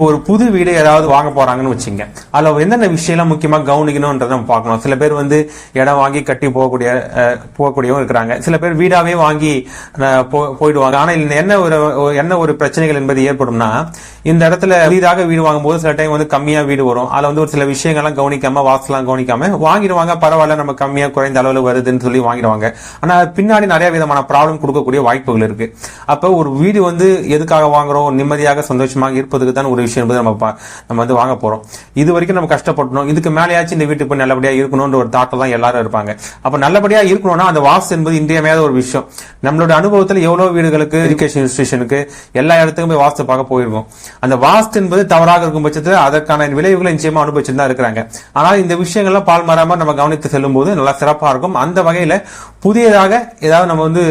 ஒரு புது வீடு ஏதாவது வாங்க போறாங்கன்னு வச்சுங்க. அதுல என்னென்ன விஷயம்லாம் முக்கியமா கவனிக்கணும்ன்றத நம்ம பார்க்கணும். சில பேர் வந்து இடம் வாங்கி கட்டி போகக்கூடிய போகக்கூடியவங்க இருக்கிறாங்க. சில பேர் வீடாவே வாங்கி போ- போயிடுவாங்க. ஆனா என்ன ஒரு என்ன ஒரு பிரச்சனைகள் என்பது ஏற்படும்னா இந்த இடத்துல புதிதாக வீடு வாங்கும்போது சில டைம் வந்து கம்மியா வீடு வரும். அதுல வந்து ஒரு சில விஷயங்கள்லாம் கவனிக்காம வாசலாம் கவனிக்காம வாங்கிடுவாங்க. பரவாயில்ல நம்ம கம்மியா குறைந்த அளவுல வருதுன்னு சொல்லி வாங்கிடுவாங்க. ஆனா பின்னாடி நிறைய விதமான ப்ராப்ளம் கொடுக்கக்கூடிய வாய்ப்புகள் இருக்கு. அப்ப ஒரு வீடு வந்து எதுக்காக வாங்குறோம்? நிம்மதியாக சந்தோஷமாக இருப்பதுக்கு தான் ஒரு விஷயம் என்பது நம்ம நம்ம வந்து வாங்க போறோம். இது வரைக்கும் நம்ம கஷ்டப்பட்டணும் இதுக்கு மேலேயாச்சும் இந்த வீட்டுக்கு போய் நல்லபடியா இருக்கணும்ன்ற ஒரு தாட்டில் தான் எல்லாரும் இருப்பாங்க. அப்ப நல்லபடியா இருக்கணும்னா அந்த வாஸ்து என்பது இன்றியமையாத ஒரு விஷயம். நம்மளோட அனுபவத்துல எவ்வளவு வீடுகளுக்கு எஜுகேஷன் இன்ஸ்டியூஷனுக்கு எல்லா இடத்துக்கும் போய் வாஸ்து பார்க்க போயிருக்கோம் அந்த வாஸ்து என்பது தவறாக இருக்கும் பட்சத்தில் அதற்கான விளைவுகளை நிச்சயமா அனுபவிச்சுட்டு தான் இருக்கிறாங்க. ஆனால் இந்த விஷயங்கள்லாம் பால் மாறாம நம்ம கவனித்து செல்லும் போது நல்லா சிறப்பா இருக்கும். அந்த வகையில புதியதாக ஏதாவது நம்ம வந்து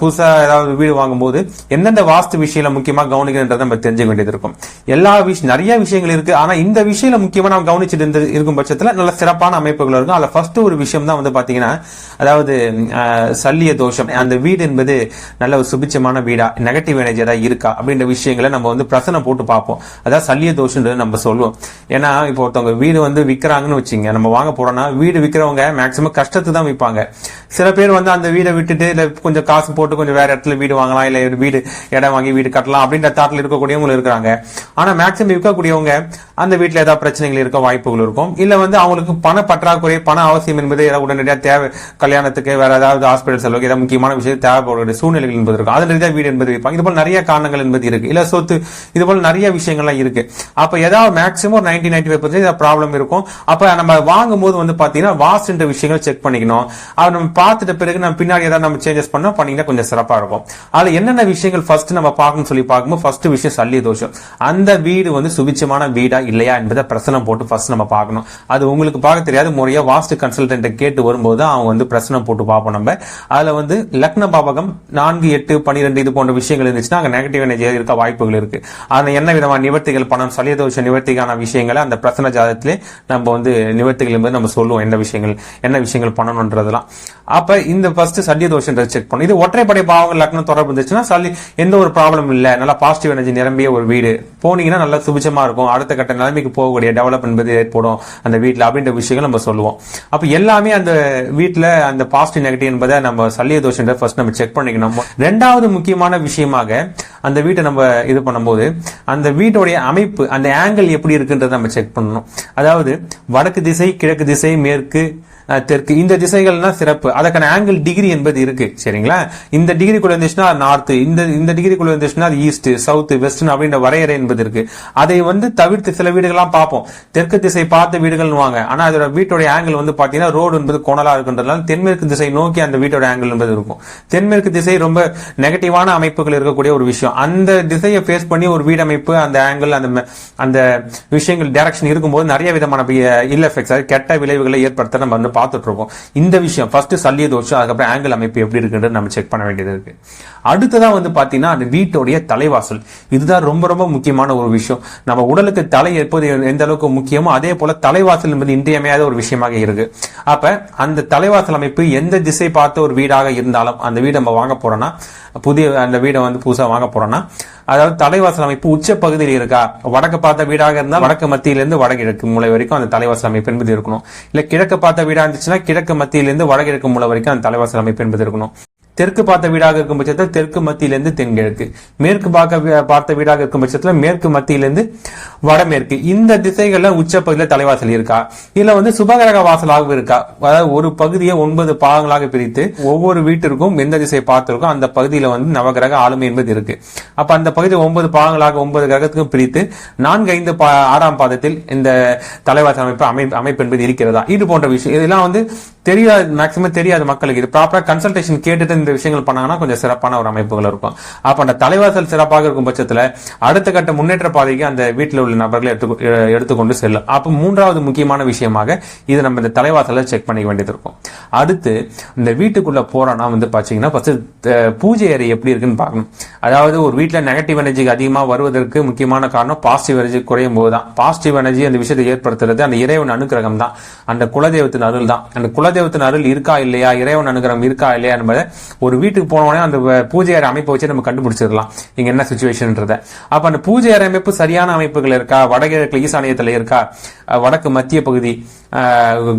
புதுசாக புதுசா ஏதாவது வீடு வாங்கும்போது எந்தெந்த வாஸ்து விஷயம் முக்கியமா கவனிக்கணுன்றதை நம்ம தெரிஞ்சுக்க வேண்டியது இருக்கும். எல்லா விஷயம் நிறைய விஷயங்கள் இருக்கு. ஆனா இந்த விஷயம் முக்கியமா நம்ம கவனிச்சுட்டு இருந்து இருக்கும் பட்சத்துல நல்ல சிறப்பான அமைப்புகள் இருக்கும். அதுல ஃபர்ஸ்ட் ஒரு விஷயம் தான் வந்து பாத்தீங்கன்னா அதாவது சல்லிய தோஷம். அந்த வீடு என்பது நல்ல ஒரு சுபிச்சமான வீடா நெகட்டிவ் எனர்ஜி ஏதாவது இருக்கா அப்படின்ற விஷயங்களை நம்ம வந்து பிரசனை போட்டு பார்ப்போம். அதாவது சல்லிய தோஷம்ன்றது நம்ம சொல்லுவோம் ஏன்னா இப்போ ஒருத்தவங்க வீடு வந்து விற்கிறாங்கன்னு வச்சுங்க நம்ம வாங்க போறோம்னா வீடு விற்கிறவங்க மேக்சிமம் கஷ்டத்தை தான் விற்பாங்க சில பேர் வந்து அந்த வீடை விட்டுட்டு இல்லை கொஞ்சம் காசு போட்டு கொஞ்சம் வேற இடத்துல வீடு வாங்கலாம் இல்லை ஒரு வீடு இடம் வாங்கி வீடு கட்டலாம் அப்படின்ற தாட்டில் இருக்கக்கூடியவங்க இருக்கிறாங்க. ஆனால் மேக்சிமம் இருக்கக்கூடியவங்க அந்த வீட்டில் ஏதாவது பிரச்சனைகள் இருக்க வாய்ப்புகள் இருக்கும். இல்லை வந்து அவங்களுக்கு பண பற்றாக்குறை பண அவசியம் என்பது ஏதாவது உடனடியாக தேவை கல்யாணத்துக்கு வேற ஏதாவது ஹாஸ்பிட்டல் செலவுக்கு ஏதாவது முக்கியமான விஷயம் தேவைப்படக்கூடிய சூழ்நிலைகள் என்பது இருக்கும். அதில் ரீதியாக வீடு என்பது வைப்பாங்க. இது போல் நிறைய காரணங்கள் என்பது இருக்கு. இல்லை சொத்து இது போல் நிறைய விஷயங்கள்லாம் இருக்கு. அப்போ ஏதாவது மேக்சிமம் ஒரு ninety ninety five percent problem இருக்கும். அப்போ நம்ம வாங்கும் போது வந்து வாஸ்ட் வாஸ்ட்ன்ற விஷயங்கள் செக் பண்ணிக்கணும். அதை நம்ம பார்த்துட்ட பிறகு நம்ம பின்னாடி ஏதாவது நம்ம சேஞ்சஸ் பண்ணோம் பண்ணீங்கன்னா கொஞ்சம் சிறப்பாக இருக்கும். அதில் என்னென்ன விஷயங்கள் ஃபர்ஸ்ட் நம்ம பார்க்கணும்னு சொல்லி பார்க்கும்போது ஃபர்ஸ்ட் விஷயம் சல்லி தோஷம். அந்த வீடு வந்து சுபிச்சமான வீடா இல்லையா என்பதை பிரசனம் போட்டு ஃபர்ஸ்ட் நம்ம பார்க்கணும். அது உங்களுக்கு பார்க்க தெரியாத. முறையா வாஸ்து கன்சல்டன்ட்டை கேட்டு வரும்போது தான் அவங்க வந்து பிரசனம் போட்டு பார்ப்போம் நம்ம. அதில் வந்து லக்ன பாபகம் நான்கு எட்டு பன்னிரெண்டு இது போன்ற விஷயங்கள் இருந்துச்சுன்னா அங்கே நெகட்டிவ் எனர்ஜி இருக்க வாய்ப்புகள் இருக்கு. அதுல என்ன விதமான நிவர்த்திகள் பணம் சலிய தோஷம் நிவர்த்திக்கான விஷயங்களை அந்த பிரசன ஜாதத்திலே நம்ம வந்து நிவர்த்திகள் என்பது நம்ம சொல்லுவோம். என்ன விஷயங்கள் என்ன விஷயங்கள் பண்ணணும்ன்றதெல்லாம் அப்ப இந்த ஃபர்ஸ்ட் சல்லிய தோஷம் செக் பண்ணும் இது ஒற்றைப்படை பாவங்கள் லக்னம் தொடர்பு இருந்துச்சுன்னா சல்லி எந்த ஒரு ப்ராப்ளம் இல்ல. நல்லா பாசிட்டிவ் எனர்ஜி நிரம்பிய ஒரு வீடு. போனீங்கன்னா நல்லா சுபிச்சமா இருக்கும். அடுத்த கட்ட நிலைமைக்கு போகக்கூடிய டெவலப் என்பது ஏற்படும் அந்த வீட்டில் அப்படின்ற விஷயங்கள் நம்ம சொல்லுவோம். அப்ப எல்லாமே அந்த வீட்டில் அந்த பாசிட்டிவ் நெகட்டிவ் என்பதை நம்ம சல்லிய தோஷம் ஃபர்ஸ்ட் நம்ம செக் பண்ணிக்கணும். ரெண்டாவது முக்கியமான விஷயமாக அந்த வீட்டை நம்ம இது பண்ணும்போது அந்த வீட்டோடைய அமைப்பு அந்த ஆங்கிள் எப்படி இருக்குன்றதை நம்ம செக் பண்ணணும். அதாவது வடக்கு திசை கிழக்கு திசை மேற்கு தெற்கு. இந்த திசைகள்னா சிறப்பு. அதற்கான ஆங்கிள் டிகிரி என்பது இருக்கு. சரிங்களா? இந்த டிகிரிக்குள்ள இருந்துச்சுன்னா நார்த்து இந்த இந்த டிகிரிக்குள்ள இருந்துச்சுன்னா அது ஈஸ்ட் சவுத் வெஸ்ட் அப்படின்ற வரையறை என்பது இருக்கு. அதை வந்து தவிர்த்து சில வீடுகள்லாம் பார்ப்போம். தெற்கு திசை பார்த்த வீடுகள்னு வாங்க ஆனா அதோட வீட்டோட ஆங்கிள் வந்து பாத்தீங்கன்னா ரோடு என்பது கோணலா இருக்குன்றதுனால தென்மேற்கு திசை நோக்கி அந்த வீட்டோட ஆங்கிள் என்பது இருக்கும். தென்மேற்கு திசை ரொம்ப நெகட்டிவான அமைப்புகள் இருக்கக்கூடிய ஒரு விஷயம். அந்த திசையை ஃபேஸ் பண்ணி ஒரு வீடமைப்பு அந்த ஆங்கிள் அந்த அந்த விஷயங்கள் டைரக்ஷன் இருக்கும்போது நிறைய விதமான இல் எஃபெக்ட்ஸ் கெட்ட விளைவுகளை ஏற்படுத்த நம்ம வந்து பார்த்துட்டு இருக்கோம் இந்த விஷயம் ஃபர்ஸ்ட் சல்லிய தோஷம் அதுக்கப்புறம் ஆங்கிள் அமைப்பு எப்படி இருக்குன்றது நம்ம செக் பண்ண வேண்டியது இருக்கு. அடுத்ததா வந்து பாத்தீங்கன்னா அந்த வீட்டோடைய தலைவாசல். இதுதான் ரொம்ப ரொம்ப முக்கியமான ஒரு விஷயம். நம்ம உடலுக்கு தலை எப்போது எந்த அளவுக்கு முக்கியமோ அதே போல தலைவாசல் என்பது இன்றியமையாத ஒரு விஷயமாக இருக்கு. அப்ப அந்த தலைவாசல் அமைப்பு எந்த திசை பார்த்த ஒரு வீடாக இருந்தாலும் அந்த வீடு நம்ம வாங்க போறோம்னா புதிய அந்த வீடை வந்து புதுசா வாங்க போறோம்னா அதாவது தலைவாசல் அமைப்பு உச்ச பகுதியில் இருக்கா? வடக்கு பார்த்த வீடாக இருந்தால் வடக்கு மத்தியிலிருந்து வடகிழக்கு மூலை வரைக்கும் அந்த தலைவாசல் அமைப்பு என்பது இருக்கணும். இல்ல கிழக்கு பார்த்த வீடாக இருந்துச்சுன்னா கிழக்கு மத்தியிலிருந்து வடகிழக்கு மூல வரைக்கும் அந்த தலைவாசல் அமைப்பு என்பது இருக்கணும். தெற்கு பார்த்த வீடாக இருக்கும் பட்சத்தில் தெற்கு மத்தியிலிருந்து தென்கிழக்கு. மேற்கு பார்க்க பார்த்த வீடாக இருக்கும் பட்சத்தில் மேற்கு மத்தியிலிருந்து வடமேற்கு. இந்த திசைகள்ல உச்சப்பகுதியில் தலைவாசல் இருக்கா? இதுல வந்து சுபகிரக வாசலாகவும் இருக்கா? அதாவது ஒரு பகுதியை ஒன்பது பாகங்களாக பிரித்து ஒவ்வொரு வீட்டிற்கும் எந்த திசை பார்த்திருக்கோ அந்த பகுதியில வந்து நவகிரக ஆளுமை என்பது இருக்கு. அப்ப அந்த பகுதி ஒன்பது பாகங்களாக ஒன்பது கிரகத்துக்கும் பிரித்து நான்கு ஐந்து பா- ஆறாம் பாதத்தில் இந்த தலைவாசல் அமைப்பு அமை அமைப்பு என்பது இருக்கிறதா? இது போன்ற விஷயம். இதெல்லாம் வந்து தெரியாது மேக்சிமம் தெரியாது மக்களுக்கு. இது ப்ராப்பரா கன்சல்டேஷன் கேட்டுட்டு இந்த விஷயங்கள் பண்ணாங்கன்னா கொஞ்சம் சிறப்பான ஒரு அமைப்புகள் இருக்கும். அப்ப அந்த தலைவாசல் சிறப்பாக இருக்கும் பட்சத்துல அடுத்த கட்ட முன்னேற்ற பாதைக்கு அந்த வீட்டில் உள்ள நபர்களை எடுத்து எடுத்துக்கொண்டு செல்லும் அப்ப மூன்றாவது முக்கியமான விஷயமாக இது நம்ம இந்த தலைவாசலை செக் பண்ணிக்க வேண்டியது இருக்கும். அடுத்து இந்த வீட்டுக்குள்ள போறோம்னா வந்து பாத்தீங்கன்னா ஃபர்ஸ்ட் பூஜை அறை எப்படி இருக்குன்னு பார்க்கணும். அதாவது ஒரு வீட்டில் நெகட்டிவ் எனர்ஜிக்கு அதிகமா வருவதற்கு முக்கியமான காரணம் பாசிட்டிவ் எனர்ஜி குறையும் போது தான் பாசிட்டிவ் எனர்ஜி அந்த விஷயத்தை ஏற்படுத்துறது அந்த இறைவன் அனுக்கிரகம் தான் அந்த குலதெய்வத்தின் அருள் தான் அந்த குலதெய்வத்தின் அருள் இருக்கா இல்லையா? இறைவன் அனுகிரகம் இருக்கா இல்லையா என்பதை ஒரு வீட்டுக்கு போனோடனே அந்த பூஜை அறை அமைப்பை வச்சு நம்ம கண்டுபிடிச்சிடலாம். இங்க என்ன சுச்சுவேஷன்ன்றத அப்ப அந்த பூஜை அறை அமைப்பு சரியான அமைப்புகள் இருக்கா? வடகிழக்கு ஈசானியத்துல இருக்கா? அஹ் வடக்கு மத்திய பகுதி.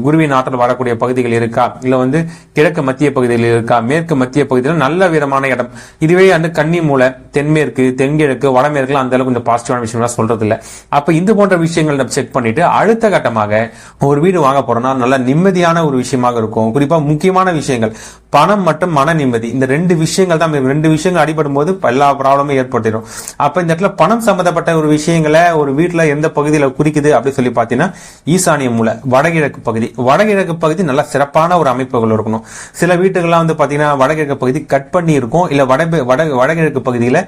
குருவின் ஆற்றல் வரக்கூடிய பகுதிகள் இருக்கா? இல்ல வந்து கிழக்கு மத்திய பகுதியில் இருக்கா? மேற்கு மத்திய பகுதியில் நல்ல விதமான இடம். இதுவே வந்து கன்னி மூலை தென்மேற்கு தென்கிழக்கு வடமேற்குலாம் அந்த அளவுக்கு கொஞ்சம் பாசிட்டிவான விஷயம்லாம் சொல்றது இல்ல அப்ப இது போன்ற விஷயங்கள் நம்ம செக் பண்ணிட்டு அடுத்த கட்டமாக ஒரு வீடு வாங்க போறோம்னா நல்ல நிம்மதியான ஒரு விஷயமாக இருக்கும். குறிப்பா முக்கியமான விஷயங்கள். பணம் மற்றும் மன நிம்மதி. இந்த ரெண்டு விஷயங்கள் தான் ரெண்டு விஷயங்கள் அடிபடும் போது எல்லா ப்ராப்ளமும் ஏற்படுத்திடும். அப்ப இந்த இடத்துல பணம் சம்பந்தப்பட்ட ஒரு விஷயங்களை ஒரு வீட்டுல எந்த பகுதியில குறிக்குது அப்படின்னு சொல்லி பாத்தீங்கன்னா ஈசானிய மூலை வட வடகிழக்கு பகுதி. வடகிழக்கு பகுதி நல்ல சிறப்பான ஒரு அமைப்புகள் இருக்கணும். சில வீட்டுகள்லாம் வந்து பார்த்தீங்கன்னா வடகிழக்கு பகுதி கட் பண்ணி இருக்கும் இல்லை வட வட வடகிழக்கு பகுதியில்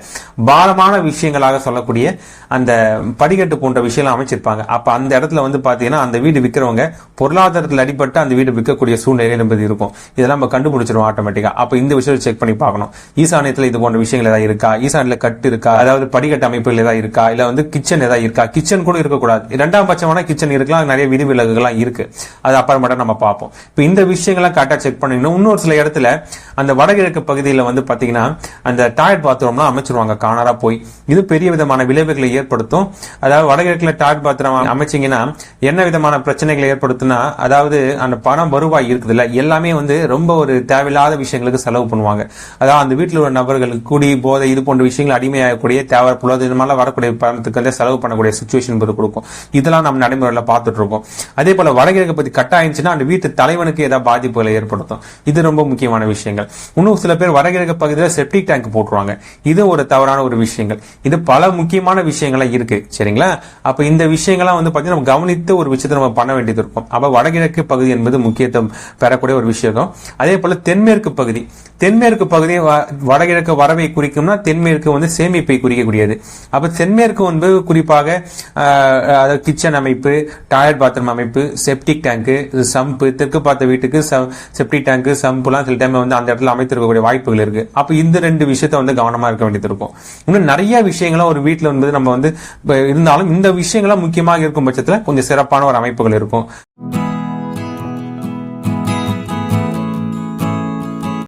பாரமான விஷயங்களாக சொல்லக்கூடிய அந்த படிக்கட்டு போன்ற விஷயம்லாம் அமைச்சிருப்பாங்க. அப்போ அந்த இடத்துல வந்து பார்த்தீங்கன்னா அந்த வீடு விற்கிறவங்க பொருளாதாரத்தில் அடிபட்டு அந்த வீடு விற்கக்கூடிய சூழ்நிலை என்பது இருக்கும். இதெல்லாம் நம்ம கண்டுபிடிச்சிருவோம் ஆட்டோமேட்டிக்கா அப்போ இந்த விஷயத்தை செக் பண்ணி பார்க்கணும். ஈசானியத்தில் இது போன்ற விஷயங்கள் ஏதாவது இருக்கா? ஈசானியில் கட்டு இருக்கா? அதாவது படிக்கட்டு அமைப்புகள் ஏதாவது இருக்கா? இல்லை வந்து கிச்சன் ஏதாவது இருக்கா? கிச்சன் கூட இருக்கக்கூடாது. இரண்டாம் பட்சமான கிச்சன் இருக்கலாம். நிறைய விதிவிலகுகள்லாம் இருக்கு. அது அப்புறமேட்டா நம்ம பார்ப்போம். இப்போ இந்த விஷயங்கள்லாம் கரெக்டா செக் பண்ணிக்கணும் இன்னொரு சில இடத்துல அந்த வடகிழக்கு பகுதியில் வந்து பாத்தீங்கன்னா அந்த டாய்லெட் பாத்ரூம்லாம் அமைச்சிருவாங்க. காணரா போய். இது பெரிய விதமான விளைவுகளை ஏற்படுத்தும். அதாவது வடகிழக்குல டாய்லெட் பாத்ரூம் அமைச்சீங்கன்னா என்ன விதமான பிரச்சனைகளை ஏற்படுத்தும்னா அதாவது அந்த பணம் வருவாய் இருக்குதுல்ல எல்லாமே வந்து ரொம்ப ஒரு தேவையில்லாத விஷயங்களுக்கு செலவு பண்ணுவாங்க. அதாவது அந்த வீட்டில் உள்ள நபர்கள் குடி போதை இது போன்ற விஷயங்கள் அடிமையாகக்கூடிய தேவை புலது இது மாதிரிலாம் வரக்கூடிய பணத்துக்கு வந்து செலவு பண்ணக்கூடிய சுச்சுவேஷன் கொடுக்கும். இதெல்லாம் நம்ம நடைமுறையில் பார்த்துட்டு இருக்கோம். அதே போல வடகிழக்கு பத்தி கட்டாயிருச்சுன்னா அந்த வீட்டு தலைவனுக்கு ஏதாவது பாதிப்புகளை ஏற்படுத்தும். இது ரொம்ப முக்கியமான விஷயங்கள். இன்னும் சில பேர் வடகிழக்கு பகுதியில் செப்டிக் டேங்க் போட்டுருவாங்க. இது ஒரு தவறான ஒரு விஷயங்கள். இது பல முக்கியமான விஷயங்கள்லாம் இருக்கு. சரிங்களா? அப்ப இந்த விஷயங்கள்லாம் வந்து பாத்தீங்கன்னா நம்ம கவனித்து ஒரு விஷயத்தை நம்ம பண்ண வேண்டியது இருக்கும். அப்ப வடகிழக்கு பகுதி என்பது முக்கியத்துவம் பெறக்கூடிய ஒரு விஷயம் அதே போல தென்மேற்கு பகுதி. தென்மேற்கு பகுதி வ- வடகிழக்கு வரவை குறிக்கும்னா தென்மேற்கு வந்து சேமிப்பை குறிக்கக்கூடியது. அப்ப தென்மேற்கு வந்து குறிப்பாக அதாவது கிச்சன் அமைப்பு டாய்லெட் பாத்ரூம் அமைப்பு செப்டிக் டேங்க் சம்பு தெற்கு பார்த்த வீட்டுக்கு செப்டிக் டேங்க் சம்புலாம் சில டைம் வந்து அந்த இடத்துல அமைத்திருக்கக்கூடிய வாய்ப்புகள் இருக்கு. அப்ப இந்த ரெண்டு விஷயத்த வந்து கவனமா இருக்க வேண்டியது இருக்கும். இன்னும் நிறைய விஷயங்களும் ஒரு வீட்டில் வந்து நம்ம வந்து இப்ப இருந்தாலும் இந்த விஷயங்கள்லாம் முக்கியமாக இருக்கும் பட்சத்துல கொஞ்சம் சிறப்பான ஒரு அமைப்புகள் இருக்கும்.